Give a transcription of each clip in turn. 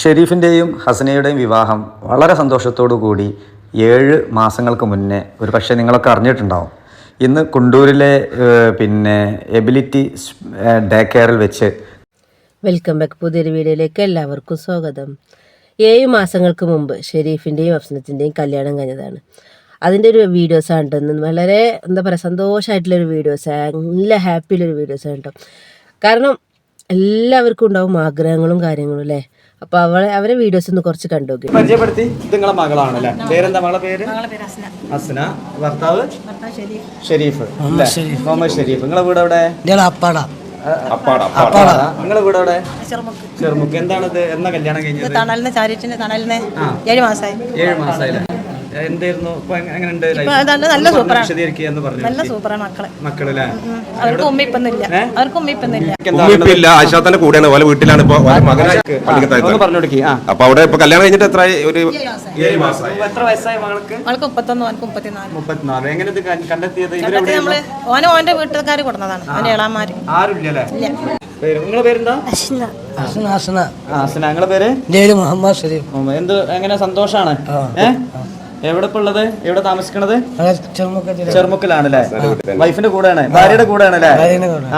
ഷെരീഫിന്റെയും ഹസനയുടെയും വിവാഹം വളരെ സന്തോഷത്തോടു കൂടി ഏഴ് മാസങ്ങൾക്ക് മുന്നേ ഒരു പക്ഷേ നിങ്ങളൊക്കെ അറിഞ്ഞിട്ടുണ്ടാവും. ഇന്ന് കുണ്ടൂരിലെ പിന്നെ എബിലിറ്റി ഡേ കെയറിൽ വെച്ച് വെൽക്കം ബാക്ക് പുതിയൊരു വീഡിയോയിലേക്ക് എല്ലാവർക്കും സ്വാഗതം. ഏഴ് മാസങ്ങൾക്ക് മുമ്പ് ഷെരീഫിന്റെയും അഫ്സനത്തിന്റെയും കല്യാണം കഴിഞ്ഞതാണ്. അതിന്റെ ഒരു വീഡിയോസാണ് കേട്ടോ. ഇന്ന് വളരെ എന്താ പറയുക സന്തോഷമായിട്ടുള്ളൊരു വീഡിയോസ് നല്ല ഹാപ്പിയുള്ളൊരു ആണ് കേട്ടോ. കാരണം എല്ലാവർക്കും ഉണ്ടാവും ആഗ്രഹങ്ങളും കാര്യങ്ങളും അല്ലേ? അപ്പോൾ അവളെ അവരെ വീഡിയോസ് ഒന്ന് കുറച്ച് കണ്ടു പരിചയപ്പെടുത്തി. ഇത് നിങ്ങളെ മകളാണല്ലേ? പേരെന്താ മകളെ പേര്? അസ്ന. ഭർത്താവ്? ഷെരീഫ്. മുഹമ്മദ് ഷെരീഫ്. നിങ്ങളെ വീട് എവിടെ? അപ്പാടാ. അപ്പാട. നിങ്ങളെ വീട് എവിടെ? ചെറുമുക്ക്. എന്താണിത്? എന്നാ കല്യാണം കഴിഞ്ഞത്? തണലിന് ചാരിറ്റിന് തണലിന് ഏഴ് മാസമായി ഏഴ് മാസമായില്ലേ എന്തായിരുന്നു? നല്ല സൂപ്പറാണ്. വിശദീകരിക്കുക എന്ന് പറഞ്ഞു നല്ല സൂപ്പറാണ് മക്കളെ. മക്കളല്ലേ ഉം. അവർക്ക് ഉമ്മിപ്പൊന്നുമില്ല. അവർക്ക് ഉമ്മിപ്പൊന്നുമില്ല. ഉമ്മിപ്പില്ല. ആശാത്തന്റെ കൂടെയാണ്. ഓലെ വീട്ടിലാണ് ഇപ്പൊ അപ്പൊ അവിടെ ഇപ്പൊ കല്യാണം കഴിഞ്ഞിട്ട് എത്ര ഒരു ഏഴ് എത്ര വയസ്സായി മകൾക്ക്? അവൾക്ക് മുപ്പത്തൊന്ന് അവനക്ക് മുപ്പത്തിനാല്. മുപ്പത്തിനാല്. എങ്ങനെ ഇത് കണ്ടെത്തിയത്? നമ്മൾ ഓനും ഓന്റെ വീട്ടുകാർ കൊടുന്നതാണ് അവന്റെ ഇളാമാര് ആരുമില്ലല്ലേ നിങ്ങളെ പേരെന്താ? നിങ്ങളെ പേര്? മുഹമ്മദ് ഷരീഫ്. എന്ത് എങ്ങനെ? സന്തോഷാണ്? എവിടെ ഇപ്പൊ ഉള്ളത്? എവിടെ താമസിക്കണത്? ചെറുമുക്കലാണ് അല്ലേ വൈഫിന്റെ കൂടെയാണ്. ഭാര്യയുടെ കൂടെയാണ് അല്ലേ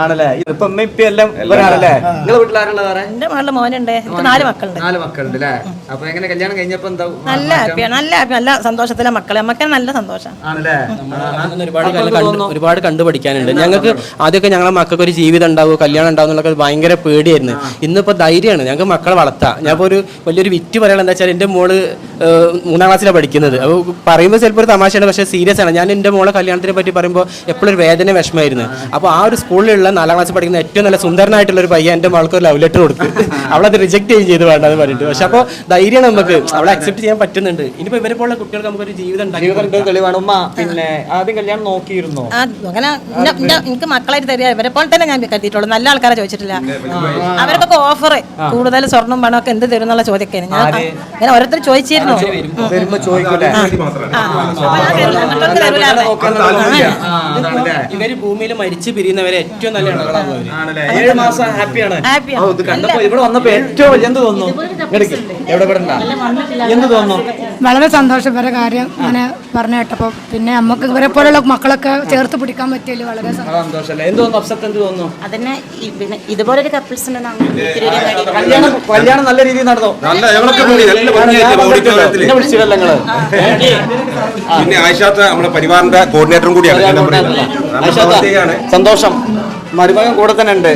ആണല്ലേ? ഇപ്പൊ അമ്മ ഇപ്പൊ എല്ലാം ഇവരാണല്ലേ നിങ്ങളെ വീട്ടിലാരുള്ളത് എന്റെ മകളുടെ മോനുണ്ട്. നാല് മക്കളുണ്ട്. നാല് മക്കളുണ്ട് അല്ലേ അപ്പൊ എങ്ങനെ കല്യാണം കഴിഞ്ഞപ്പോ എന്താ നല്ല ഹാപ്പിയാണ് നല്ല ഹാപ്പി നല്ല സന്തോഷത്തിലെ മക്കളെ. നമുക്ക് നല്ല സന്തോഷം. ആണല്ലേ? ഒരുപാട് ഒരുപാട് കണ്ടു പഠിക്കാനുണ്ട് ഞങ്ങൾക്ക് ആദ്യമൊക്കെ ഞങ്ങളെ മക്കൾക്ക് ഒരു ജീവിതം ഉണ്ടാവുമോ കല്യാണം ഉണ്ടാവും എന്നുള്ള ഭയങ്കര പേടിയായിരുന്നു. ഇന്നിപ്പോ ധൈര്യമാണ്. ഞങ്ങൾക്ക് മക്കളെ വളർത്താം. ഞാൻ ഇപ്പൊ ഒരു വലിയൊരു വിറ്റ് പറയാനുള്ള എന്താ വെച്ചാൽ എന്റെ മോൾ മൂന്നാം ക്ലാസ്സിലാണ് പഠിക്കുന്നത്. പറയുമ്പോൾ ചിലപ്പോൾ ഒരു തമാശയാണ് പക്ഷേ സീരിയസ് ആണ്. ഞാൻ എന്റെ മോളെ കല്യാണത്തിനെ പറ്റി പറയുമ്പോൾ എപ്പോഴും ഒരു വേദന വിഷമമായിരുന്നു. അപ്പോൾ ആ ഒരു സ്കൂളിലുള്ള നാലാം ക്ലാസ് പഠിക്കുന്ന ഏറ്റവും നല്ല സുന്ദരനായിട്ടുള്ള ഒരു പയ്യൻ എന്റെ മോൾക്ക് ഒരു ലവ് ലെറ്റർ കൊടുത്തു. അവളത് റിജക്ട് ചെയ്യും ചെയ്ത് വേണ്ടെന്ന് പറഞ്ഞിട്ട്. പക്ഷെ അപ്പോൾ ധൈര്യമാണ് നമുക്ക്. അവളെ അക്സെപ്റ്റ് ചെയ്യാൻ പറ്റുന്നുണ്ട്. ഇനിയിപ്പോൾ ഇവരെ പോലുള്ള കുട്ടികൾക്ക് നമുക്കൊരു ജീവിതം തെളിവാണ്. ഉമ്മ പിന്നെ ആദ്യം കല്യാണം നോക്കിയിരുന്നോ? അങ്ങനെ എനിക്ക് മക്കളായിട്ട് തരിക. ഇവരെ പോലെ തന്നെ ഞാൻ കരുതിയിട്ടുള്ളൂ. നല്ല ആൾക്കാരെ ചോദിച്ചിട്ടില്ല. അവർക്കൊക്കെ ഓഫർ കൂടുതൽ സ്വർണം പണമൊക്കെ എന്ത് തരും എന്നുള്ള ചോദ്യമൊക്കെ ഞാൻ ഞാൻ ഓരോരുത്തർ ചോദിച്ചിരുന്നു. മക്കൾക്ക് തരൂലാന്ന്. ഇവർ ഭൂമിയിൽ മരിച്ചു പിരിയുന്നവരെ ഏറ്റവും നല്ല ഇണകളാണ് ഏഴ് മാസം ഹാപ്പിയാണ് ഇത് കണ്ടപ്പോ ഇവിടെ വന്നപ്പോ ഏറ്റവും എന്ത് തോന്നുന്നു. എവിടെ പെടണ്ട? എന്ത് തോന്നുന്നു വളരെ സന്തോഷം ഇവരെ കാര്യം ഇങ്ങനെ പറഞ്ഞു കേട്ടപ്പോൾ പിന്നെ നമുക്ക് ഇവരെ പോലുള്ള മക്കളൊക്കെ ചേർത്ത് പിടിക്കാൻ പറ്റിയല്ലോ വളരെ സന്തോഷം. അല്ലേ എന്ത് തോന്നുന്നു അതന്നെ ഇതുപോലെ പിന്നെ ഇതുപോലൊരു കപ്പിൾസ് കല്യാണം കല്യാണം നല്ല രീതിയിൽ നടന്നോ പിന്നെ ആയിഷാത്ത് നമ്മുടെ പരിവാറിന്റെ കോർഡിനേറ്ററും കൂടിയാണ്. സന്തോഷം. മരുമകൻ കൂടെ തന്നെ ഉണ്ട്.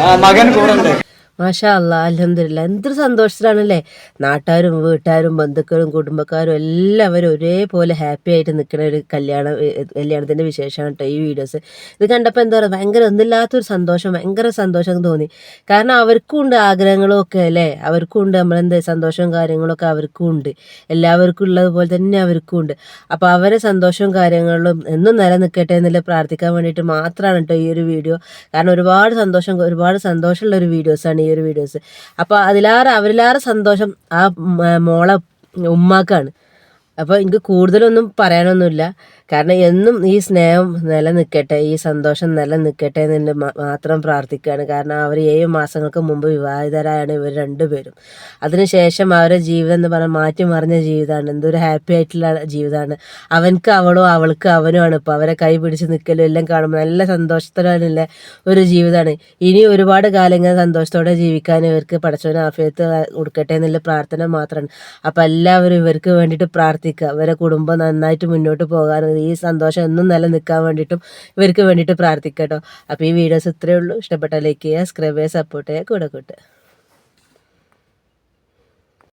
ആ. മകൻ കൂടെ ഉണ്ട്. മാഷാ അല്ലാ അലഹമില്ല എന്തൊരു സന്തോഷത്തിലാണല്ലേ? നാട്ടുകാരും വീട്ടുകാരും ബന്ധുക്കളും കുടുംബക്കാരും എല്ലാവരും ഒരേപോലെ ഹാപ്പി ആയിട്ട് നിൽക്കുന്ന ഒരു കല്യാണം കല്യാണത്തിന്റെ വിശേഷമാണ് കേട്ടോ ഈ വീഡിയോസ്. ഇത് കണ്ടപ്പോൾ എന്താ പറയുക ഭയങ്കര ഒന്നില്ലാത്തൊരു സന്തോഷം ഭയങ്കര സന്തോഷം തോന്നി. കാരണം അവർക്കും ഉണ്ട് ആഗ്രഹങ്ങളും ഒക്കെ അല്ലേ? അവർക്കും ഉണ്ട് നമ്മളെന്ത് സന്തോഷവും കാര്യങ്ങളൊക്കെ അവർക്കും ഉണ്ട്. എല്ലാവർക്കും ഉള്ളതുപോലെ തന്നെ അവർക്കും ഉണ്ട്. അപ്പോൾ അവരെ സന്തോഷവും കാര്യങ്ങളും എന്നും നിലനിൽക്കട്ടെ എന്നുള്ള പ്രാർത്ഥിക്കാൻ വേണ്ടിയിട്ട് മാത്രമാണ് കേട്ടോ ഈ ഒരു വീഡിയോ. കാരണം ഒരുപാട് സന്തോഷം ഒരുപാട് സന്തോഷമുള്ള ഒരു വീഡിയോസാണ് ഈ ഒരു വീഡിയോസ്. അപ്പോൾ അതിലാറ് അവരിലാറ് സന്തോഷം ആ മോളെ ഉമ്മാക്കാണ്. അപ്പോൾ എനിക്ക് കൂടുതലൊന്നും പറയാനൊന്നുമില്ല. കാരണം എന്നും ഈ സ്നേഹം നിലനിൽക്കട്ടെ ഈ സന്തോഷം നിലനിൽക്കട്ടെ എന്ന് മാത്രം പ്രാർത്ഥിക്കുകയാണ്. കാരണം അവർ ഏഴ് മാസങ്ങൾക്ക് മുമ്പ് വിവാഹിതരായാണ് ഇവർ രണ്ടുപേരും. അതിനുശേഷം അവരുടെ ജീവിതം എന്ന് പറഞ്ഞാൽ മാറ്റി മറിഞ്ഞ ജീവിതമാണ്. എന്തൊരു ഹാപ്പി ആയിട്ടുള്ള ജീവിതമാണ്. അവൻക്ക് അവളോ അവൾക്ക് അവനുമാണ്. ഇപ്പോൾ അവരെ കൈ പിടിച്ച് നിൽക്കലും എല്ലാം കാണുമ്പോൾ നല്ല സന്തോഷത്തോടെയുള്ള ഒരു ജീവിതമാണ്. ഇനി ഒരുപാട് കാലം ഇങ്ങനെ സന്തോഷത്തോടെ ജീവിക്കാൻ ഇവർക്ക് പടച്ചവന് ആഫിയത്ത് കൊടുക്കട്ടെ എന്നുള്ള പ്രാർത്ഥന മാത്രമാണ്. അപ്പം എല്ലാവരും ഇവർക്ക് വേണ്ടിയിട്ട് പ്രാർത്ഥിക്കുക. ഇവരെ കുടുംബം നന്നായിട്ട് മുന്നോട്ട് പോകാൻ ഈ സന്തോഷം എന്നും നിലനിൽക്കാൻ വേണ്ടിയിട്ടും ഇവർക്ക് വേണ്ടിയിട്ട് പ്രാർത്ഥിക്കട്ടോ അപ്പോൾ ഈ വീഡിയോസ് ഇത്രയേ ഉള്ളൂ. ഇഷ്ടപ്പെട്ട ലൈക്ക് ചെയ്യുക സബ്സ്ക്രൈബ് ചെയ്യുക സപ്പോർട്ട് ചെയ്യുക. കൂടെ കൂട്ടുക.